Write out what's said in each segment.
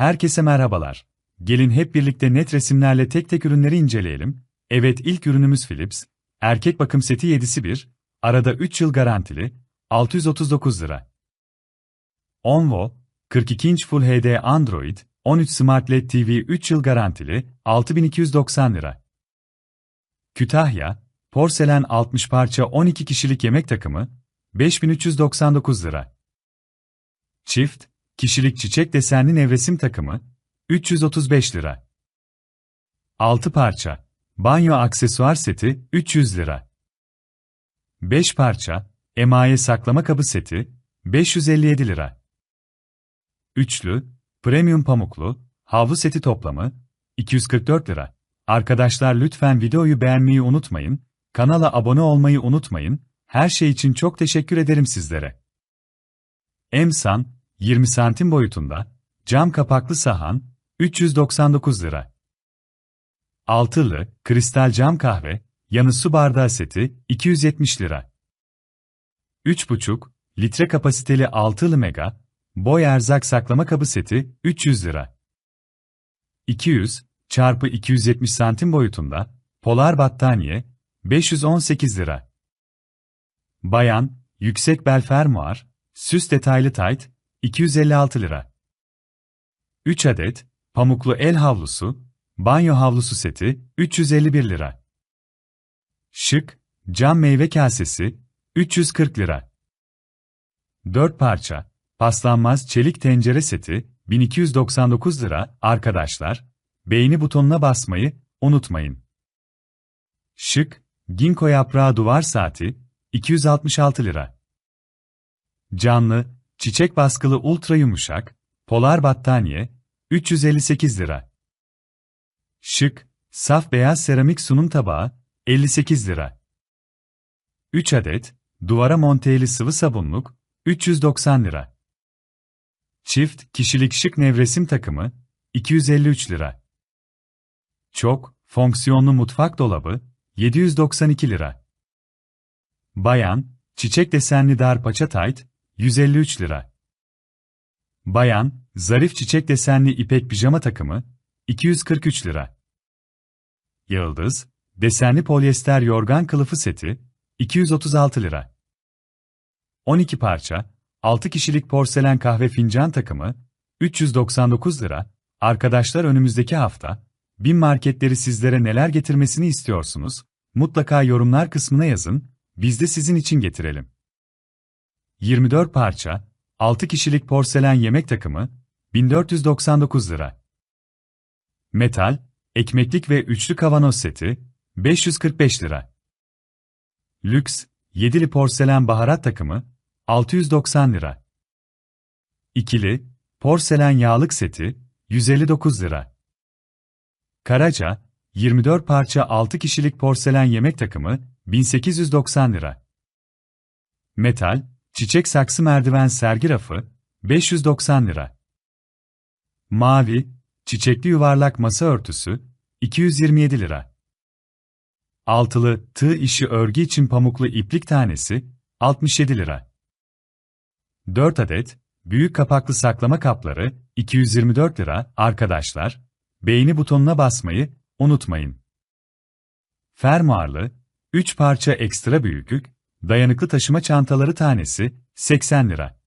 Herkese merhabalar. Gelin hep birlikte net resimlerle tek tek ürünleri inceleyelim. Evet ilk ürünümüz Philips. Erkek bakım seti 7'si 1. Arada 3 yıl garantili. 639 lira. Onvo. 42 inç Full HD Android. 13 Smart LED TV 3 yıl garantili. 6290 lira. Kütahya. Porselen 60 parça 12 kişilik yemek takımı. 5399 lira. Çift, kişilik çiçek desenli nevresim takımı, 335 lira. 6 parça, banyo aksesuar seti, 300 lira. 5 parça, emaye saklama kabı seti, 557 lira. Üçlü, premium pamuklu, havlu seti toplamı, 244 lira. Arkadaşlar lütfen videoyu beğenmeyi unutmayın, kanala abone olmayı unutmayın, her şey için çok teşekkür ederim sizlere. Emsan, 20 santim boyutunda, cam kapaklı sahan, 399 lira. Altılı, kristal cam kahve, yanı su bardağı seti, 270 lira. 3,5 litre kapasiteli altılı mega, boy erzak saklama kabı seti, 300 lira. 200 çarpı 270 santim boyutunda, polar battaniye, 518 lira. Bayan, yüksek bel fermuar, süs detaylı tayt, 256 lira. 3 adet, pamuklu el havlusu, banyo havlusu seti, 351 lira. Şık, cam meyve kasesi, 340 lira. 4 parça, paslanmaz çelik tencere seti, 1299 lira. Arkadaşlar, beğeni butonuna basmayı unutmayın. Şık, ginkgo yaprağı duvar saati, 266 lira. Canlı, çiçek baskılı ultra yumuşak, polar battaniye, 358 lira. Şık, saf beyaz seramik sunum tabağı, 58 lira. 3 adet, duvara monteyli sıvı sabunluk, 390 lira. Çift, kişilik şık nevresim takımı, 253 lira. Çok, fonksiyonlu mutfak dolabı, 792 lira. Bayan, çiçek desenli dar paça tayt, 153 lira. Bayan, zarif çiçek desenli ipek pijama takımı, 243 lira. Yıldız, desenli polyester yorgan kılıfı seti, 236 lira. 12 parça, 6 kişilik porselen kahve fincan takımı, 399 lira. Arkadaşlar önümüzdeki hafta, bin marketleri sizlere neler getirmesini istiyorsunuz? Mutlaka yorumlar kısmına yazın, biz de sizin için getirelim. 24 parça, 6 kişilik porselen yemek takımı, 1499 lira. Metal, ekmeklik ve üçlü kavanoz seti, 545 lira. Lüks, 7'li porselen baharat takımı, 690 lira. İkili, porselen yağlık seti, 159 lira. Karaca, 24 parça 6 kişilik porselen yemek takımı, 1890 lira. Metal, çiçek saksı merdiven sergi rafı, 590 lira. Mavi, çiçekli yuvarlak masa örtüsü, 227 lira. Altılı, tığ işi örgü için pamuklu iplik tanesi, 67 lira. 4 adet, büyük kapaklı saklama kapları, 224 lira. Arkadaşlar, beğeni butonuna basmayı unutmayın. Fermuarlı, 3 parça ekstra büyüklük, dayanıklı taşıma çantaları tanesi, 80 lira.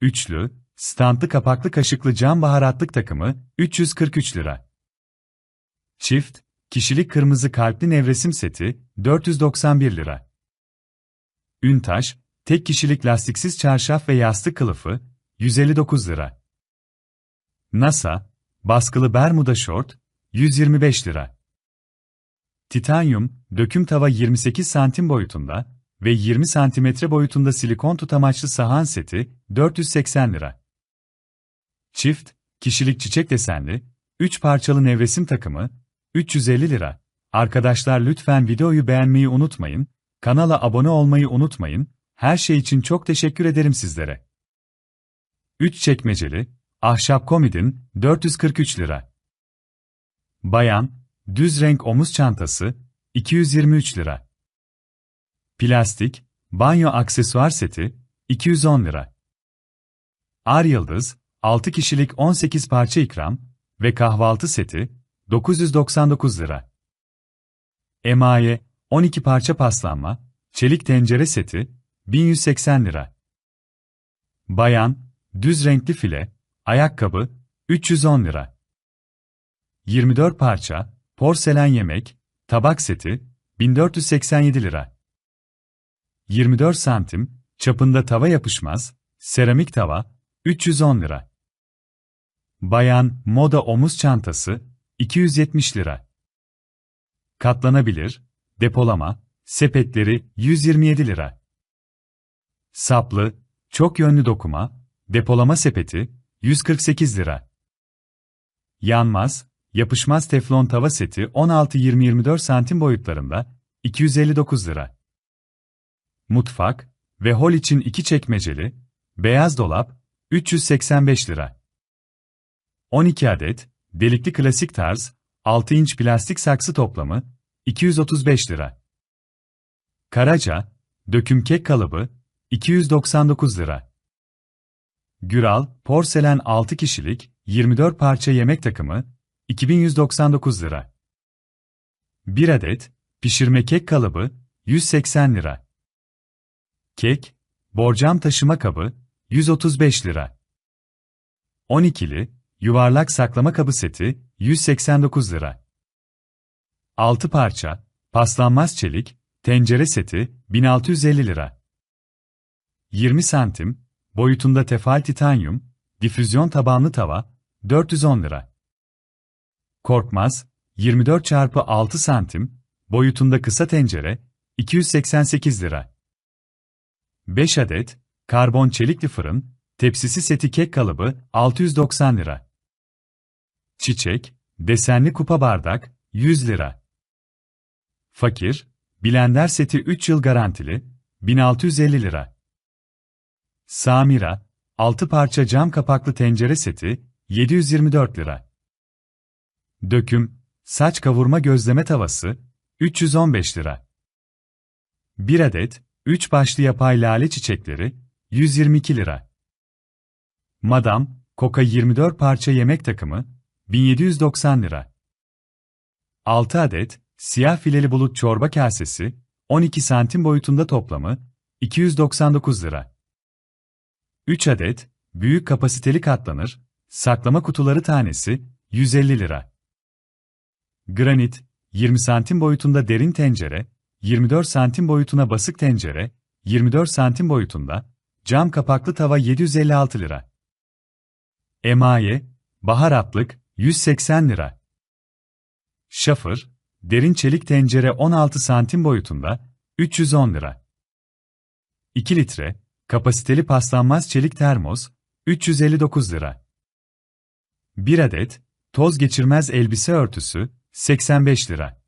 Üçlü, standlı kapaklı kaşıklı cam baharatlık takımı, 343 lira. Çift, kişilik kırmızı kalpli nevresim seti, 491 lira. Üntaş, tek kişilik lastiksiz çarşaf ve yastık kılıfı, 159 lira. NASA, baskılı bermuda şort, 125 lira. Titanyum, döküm tava 28 santim boyutunda ve 20 santimetre boyutunda silikon tutamaçlı sahan seti, 480 lira. Çift, kişilik çiçek desenli, 3 parçalı nevresim takımı, 350 lira. Arkadaşlar lütfen videoyu beğenmeyi unutmayın, kanala abone olmayı unutmayın, her şey için çok teşekkür ederim sizlere. 3 çekmeceli, ahşap komidin, 443 lira. Bayan, düz renk omuz çantası, 223 lira. Plastik, banyo aksesuar seti, 210 lira. Ar Yıldız, 6 kişilik 18 parça ikram ve kahvaltı seti 999 lira. Emaye 12 parça paslanma, çelik tencere seti 1180 lira. Bayan, düz renkli file, ayakkabı 310 lira. 24 parça, porselen yemek, tabak seti 1487 lira. 24 santim, çapında tava yapışmaz, seramik tava 310 lira. Bayan, moda omuz çantası 270 lira. Katlanabilir, depolama, sepetleri 127 lira. Saplı, çok yönlü dokuma, depolama sepeti 148 lira. Yanmaz, yapışmaz teflon tava seti 16-20-24 santim boyutlarında 259 lira. Mutfak ve hol için iki çekmeceli, beyaz dolap 385 lira. 12 adet, delikli klasik tarz, 6 inç plastik saksı toplamı 235 lira. Karaca, döküm kek kalıbı 299 lira. Güral, porselen 6 kişilik 24 parça yemek takımı 2199 lira. 1 adet pişirme kek kalıbı 180 lira. Kek, borcam taşıma kabı 135 lira. 12'li yuvarlak saklama kabı seti 189 lira. 6 parça paslanmaz çelik tencere seti 1650 lira. 20 santim boyutunda tefal titanyum difüzyon tabanlı tava 410 lira. Korkmaz 24 çarpı 6 santim boyutunda kısa tencere 288 lira. 5 adet karbon çelikli fırın tepsisi seti kek kalıbı 690 lira. Çiçek desenli kupa bardak 100 lira. Fakir blender seti 3 yıl garantili 1650 lira. Samira 6 parça cam kapaklı tencere seti 724 lira. Döküm saç kavurma gözleme tavası 315 lira. 1 adet 3 başlı yapay lale çiçekleri 122 lira. Madam Koka 24 parça yemek takımı 1790 lira. 6 adet siyah fileli bulut çorba kasesi 12 santim boyutunda toplamı 299 lira. 3 adet büyük kapasiteli katlanır saklama kutuları tanesi 150 lira. Granit 20 santim boyutunda derin tencere 24 santim boyutuna basık tencere, 24 santim boyutunda, cam kapaklı tava 756 lira. Emaye, baharatlık, 180 lira. Şafır, derin çelik tencere 16 santim boyutunda, 310 lira. 2 litre, kapasiteli paslanmaz çelik termos, 359 lira. 1 adet, toz geçirmez elbise örtüsü, 85 lira.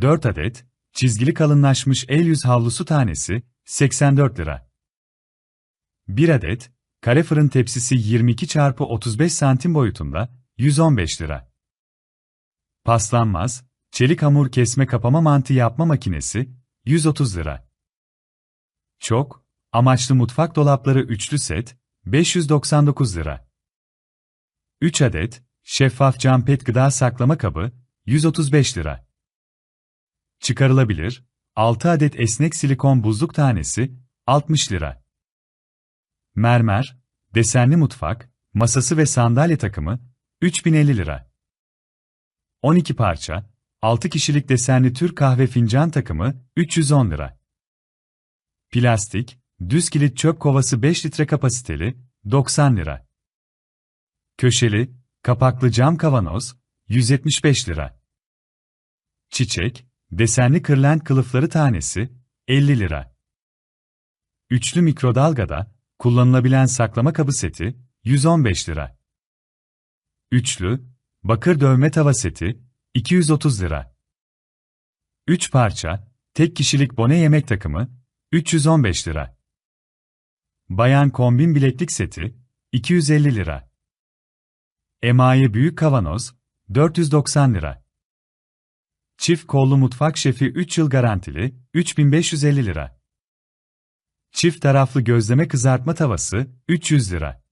4 adet, çizgili kalınlaşmış el yüz havlusu tanesi, 84 lira. 1 adet, kare fırın tepsisi 22 x 35 santim boyutunda, 115 lira. Paslanmaz, çelik hamur kesme kapama mantı yapma makinesi, 130 lira. Çok, amaçlı mutfak dolapları üçlü set, 599 lira. 3 adet, şeffaf cam pet gıda saklama kabı, 135 lira. Çıkarılabilir, 6 adet esnek silikon buzluk tanesi, 60 lira. Mermer, desenli mutfak, masası ve sandalye takımı, 3050 lira. 12 parça, 6 kişilik desenli Türk kahve fincan takımı, 310 lira. Plastik, düz kilit çöp kovası 5 litre kapasiteli, 90 lira. Köşeli, kapaklı cam kavanoz, 175 lira. Çiçek, Desenli kırlent kılıfları tanesi 50 lira. Üçlü mikrodalgada kullanılabilen saklama kabı seti 115 lira. Üçlü bakır dövme tava seti 230 lira. 3 parça tek kişilik bone yemek takımı 315 lira. Bayan kombin bileklik seti 250 lira. Emaye büyük kavanoz 490 lira. Çift kollu mutfak şefi 3 yıl garantili, 3550 lira. Çift taraflı gözleme kızartma tavası, 300 lira.